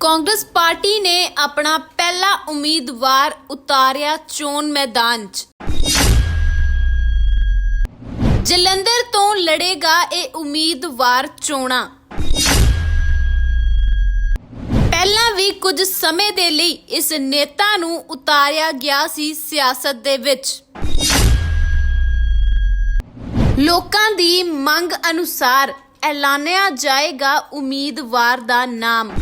Congress party ਨੇ ਆਪਣਾ ਪਹਿਲਾ ਉਮੀਦਵਾਰ ਉਤਾਰਿਆ ਚੋਣ ਮੈਦਾਨ 'ਚ। ਜਲੰਧਰ ਤੋਂ ਲੜੇਗਾ ਇਹ ਉਮੀਦਵਾਰ ਚੋਣਾਂ। ਪਹਿਲਾਂ ਵੀ ਕੁਝ ਸਮੇਂ ਦੇ ਲਈ ਇਸ ਨੇਤਾ ਨੂੰ ਉਤਾਰਿਆ ਗਿਆ ਸੀ ਸਿਆਸਤ ਦੇ ਵਿੱਚ। ਲੋਕਾਂ ਦੀ ਮੰਗ ਅਨੁਸਾਰ ਐਲਾਨਿਆ ਜਾਏਗਾ ਉਮੀਦਵਾਰ ਦਾ ਨਾਮ।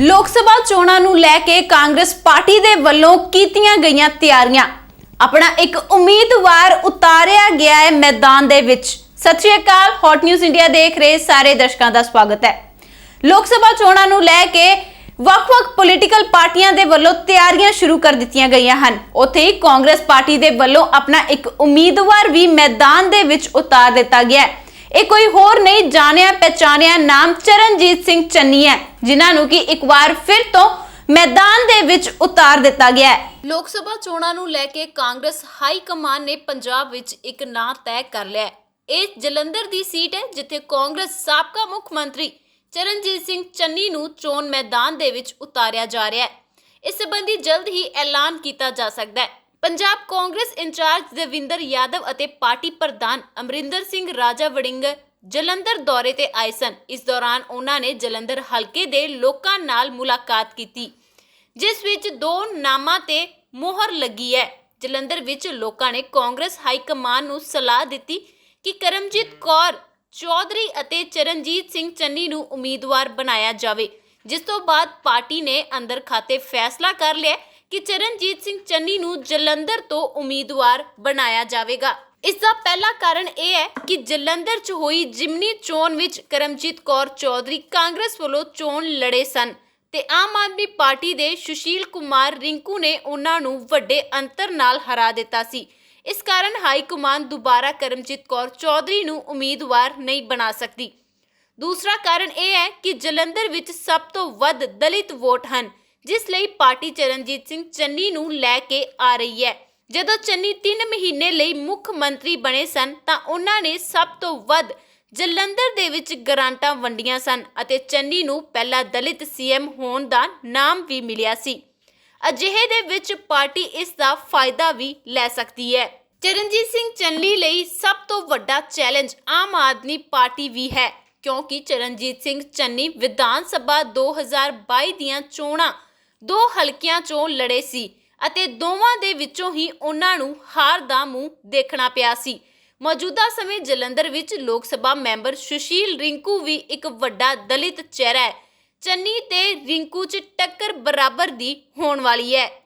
ਲੋਕ ਸਭਾ ਚੋਣਾਂ ਨੂੰ ਲੈ ਕੇ ਕਾਂਗਰਸ ਪਾਰਟੀ ਦੇ ਵੱਲੋਂ ਕੀਤੀਆਂ ਗਈਆਂ ਤਿਆਰੀਆਂ। ਆਪਣਾ ਇੱਕ ਉਮੀਦਵਾਰ ਉਤਾਰਿਆ ਗਿਆ ਹੈ ਮੈਦਾਨ ਦੇ ਵਿੱਚ। ਸਤਿ ਸ਼੍ਰੀ ਅਕਾਲ ਹੌਟ ਨਿਊਜ਼ ਇੰਡੀਆ ਦੇਖ ਰਹੇ ਸਾਰੇ ਦਰਸ਼ਕਾਂ ਦਾ ਸਵਾਗਤ ਹੈ। ਲੋਕ ਸਭਾ ਚੋਣਾਂ ਨੂੰ ਲੈ ਕੇ ਵੱਖ-ਵੱਖ ਪੋਲੀਟੀਕਲ ਪਾਰਟੀਆਂ ਦੇ ਵੱਲੋਂ ਤਿਆਰੀਆਂ ਸ਼ੁਰੂ ਕਰ ਦਿੱਤੀਆਂ ਗਈਆਂ ਹਨ। ਉੱਥੇ ਹੀ ਕਾਂਗਰਸ ਪਾਰਟੀ ਦੇ ਵੱਲੋਂ ਆਪਣਾ ਇੱਕ ਉਮੀਦਵਾਰ ਵੀ ਮੈਦਾਨ ਦੇ ਵਿੱਚ ਉਤਾਰ ਦਿੱਤਾ ਗਿਆ ਹੈ। ਇਹ ਕੋਈ ਹੋਰ ਨਹੀਂ ਜਾਣਿਆ ਪਛਾਣਿਆ ਨਾਮ ਚਰਨਜੀਤ ਸਿੰਘ ਚੰਨੀ ਹੈ, ਜਿਨ੍ਹਾਂ ਨੂੰ ਕਿ ਇੱਕ ਵਾਰ ਫਿਰ ਤੋਂ ਮੈਦਾਨ ਦੇ ਵਿੱਚ ਉਤਾਰ ਦਿੱਤਾ ਗਿਆ ਹੈ। ਲੋਕ ਸਭਾ ਚੋਣਾਂ ਨੂੰ ਲੈ ਕੇ ਕਾਂਗਰਸ ਹਾਈ ਕਮਾਨ ਨੇ ਪੰਜਾਬ ਵਿੱਚ ਇੱਕ ਨਾਂ ਤੈਅ ਕਰ ਲਿਆ ਹੈ। ਇਹ ਜਲੰਧਰ ਦੀ ਸੀਟ ਹੈ, ਜਿੱਥੇ ਕਾਂਗਰਸ ਸਾਬਕਾ ਮੁੱਖ ਮੰਤਰੀ ਚਰਨਜੀਤ ਸਿੰਘ ਚੰਨੀ ਨੂੰ ਚੋਣ ਮੈਦਾਨ ਦੇ ਵਿੱਚ ਉਤਾਰਿਆ ਜਾ ਰਿਹਾ ਹੈ। ਇਸ ਸੰਬੰਧੀ ਜਲਦ ਹੀ ਐਲਾਨ ਕੀਤਾ ਜਾ ਸਕਦਾ ਹੈ। ਪੰਜਾਬ ਕਾਂਗਰਸ ਇੰਚਾਰਜ ਦੇਵਿੰਦਰ ਯਾਦਵ ਅਤੇ ਪਾਰਟੀ ਪ੍ਰਧਾਨ ਅਮਰਿੰਦਰ ਸਿੰਘ ਰਾਜਾ ਵੜਿੰਗ ਜਲੰਧਰ ਦੌਰੇ ਤੇ ਆਏ ਸਨ। ਇਸ ਦੌਰਾਨ ਉਹਨਾਂ ਨੇ ਜਲੰਧਰ ਹਲਕੇ ਦੇ ਲੋਕਾਂ ਨਾਲ ਮੁਲਾਕਾਤ ਕੀਤੀ, ਜਿਸ ਵਿੱਚ ਦੋ ਨਾਮਾਂ ਤੇ ਮੋਹਰ ਲੱਗੀ ਹੈ। ਜਲੰਧਰ ਵਿੱਚ ਲੋਕਾਂ ਨੇ ਕਾਂਗਰਸ ਹਾਈ ਕਮਾਨ ਨੂੰ ਸਲਾਹ ਦਿੱਤੀ ਕਿ ਕਰਮਜੀਤ ਕੌਰ, ਚੌਧਰੀ ਅਤੇ ਚਰਨਜੀਤ ਸਿੰਘ ਚੰਨੀ ਨੂੰ ਉਮੀਦਵਾਰ ਬਣਾਇਆ ਜਾਵੇ, ਜਿਸ ਤੋਂ ਬਾਅਦ ਪਾਰਟੀ ਨੇ ਅੰਦਰ ਖਾਤੇ ਫੈਸਲਾ ਕਰ ਲਿਆ ਕਿ ਚਰਨਜੀਤ ਸਿੰਘ ਚੰਨੀ ਨੂੰ ਜਲੰਧਰ ਤੋਂ ਉਮੀਦਵਾਰ ਬਣਾਇਆ ਜਾਵੇਗਾ। ਇਸ ਦਾ ਪਹਿਲਾ ਕਾਰਨ ਇਹ ਹੈ ਕਿ ਜਲੰਧਰ 'ਚ ਹੋਈ ਜਿਮਨੀ ਚੋਣ ਵਿੱਚ ਕਰਮਜੀਤ ਕੌਰ ਚੌਧਰੀ ਕਾਂਗਰਸ ਵੱਲੋਂ ਚੋਣ ਲੜੇ ਸਨ ਤੇ ਆਮ ਆਦਮੀ ਪਾਰਟੀ ਦੇ ਸੁਸ਼ੀਲ ਕੁਮਾਰ ਰਿੰਕੂ ਨੇ ਉਹਨਾਂ ਨੂੰ ਵੱਡੇ ਅੰਤਰ ਨਾਲ ਹਰਾ ਦਿੱਤਾ ਸੀ। ਇਸ ਕਾਰਨ ਹਾਈ ਕਮਾਨ ਦੁਬਾਰਾ ਕਰਮਜੀਤ ਕੌਰ ਚੌਧਰੀ ਨੂੰ ਉਮੀਦਵਾਰ ਨਹੀਂ ਬਣਾ ਸਕਦੀ। ਦੂਸਰਾ ਕਾਰਨ ਇਹ ਹੈ ਕਿ ਜਲੰਧਰ ਵਿੱਚ ਸਭ ਤੋਂ ਵੱਧ ਦਲਿਤ ਵੋਟ ਹਨ। ਜਿਸ ਲਈ ਪਾਰਟੀ ਚਰਨਜੀਤ ਸਿੰਘ ਚੰਨੀ ਨੂੰ ਲੈ ਕੇ ਆ ਰਹੀ ਹੈ। ਜਦੋਂ ਚੰਨੀ 3 ਮਹੀਨੇ ਲਈ ਮੁੱਖ ਮੰਤਰੀ ਬਣੇ ਸਨ, ਤਾਂ ਉਹਨਾਂ ਨੇ ਸਭ ਤੋਂ ਵੱਧ ਜਲੰਧਰ ਦੇ ਵਿੱਚ ਗਰਾਂਟਾਂ ਵੰਡੀਆਂ ਸਨ ਅਤੇ ਚੰਨੀ ਨੂੰ ਪਹਿਲਾ ਦਲਿਤ ਸੀਐਮ ਹੋਣ ਦਾ ਨਾਮ ਵੀ ਮਿਲਿਆ ਸੀ। ਅਜਿਹੇ ਦੇ ਵਿੱਚ ਪਾਰਟੀ ਇਸ ਦਾ ਫਾਇਦਾ ਵੀ ਲੈ ਸਕਦੀ ਹੈ। ਚਰਨਜੀਤ ਸਿੰਘ ਚੰਨੀ ਲਈ ਸਭ ਤੋਂ ਵੱਡਾ ਚੈਲੰਜ ਆਮ ਆਦਮੀ ਪਾਰਟੀ ਵੀ ਹੈ, ਕਿਉਂਕਿ ਚਰਨਜੀਤ ਸਿੰਘ ਚੰਨੀ ਵਿਧਾਨ ਸਭਾ 2022 ਦੀਆਂ ਚੋਣਾਂ ਦੋ ਹਲਕਿਆਂ ਚੋਂ ਲੜੇ ਸੀ ਅਤੇ ਦੋਵਾਂ ਦੇ ਵਿੱਚੋਂ ਹੀ ਉਹਨਾਂ ਨੂੰ ਹਾਰ ਦਾ ਮੂੰਹ ਦੇਖਣਾ ਪਿਆ ਸੀ। ਮੌਜੂਦਾ ਸਮੇਂ ਜਲੰਧਰ ਵਿੱਚ ਲੋਕ ਸਭਾ ਮੈਂਬਰ ਸੁਸ਼ੀਲ ਰਿੰਕੂ ਵੀ ਇੱਕ ਵੱਡਾ ਦਲਿਤ ਚਿਹਰਾ ਹੈ। ਚੰਨੀ ਤੇ ਰਿੰਕੂ 'ਚ ਟੱਕਰ ਬਰਾਬਰ ਦੀ ਹੋਣ ਵਾਲੀ ਹੈ।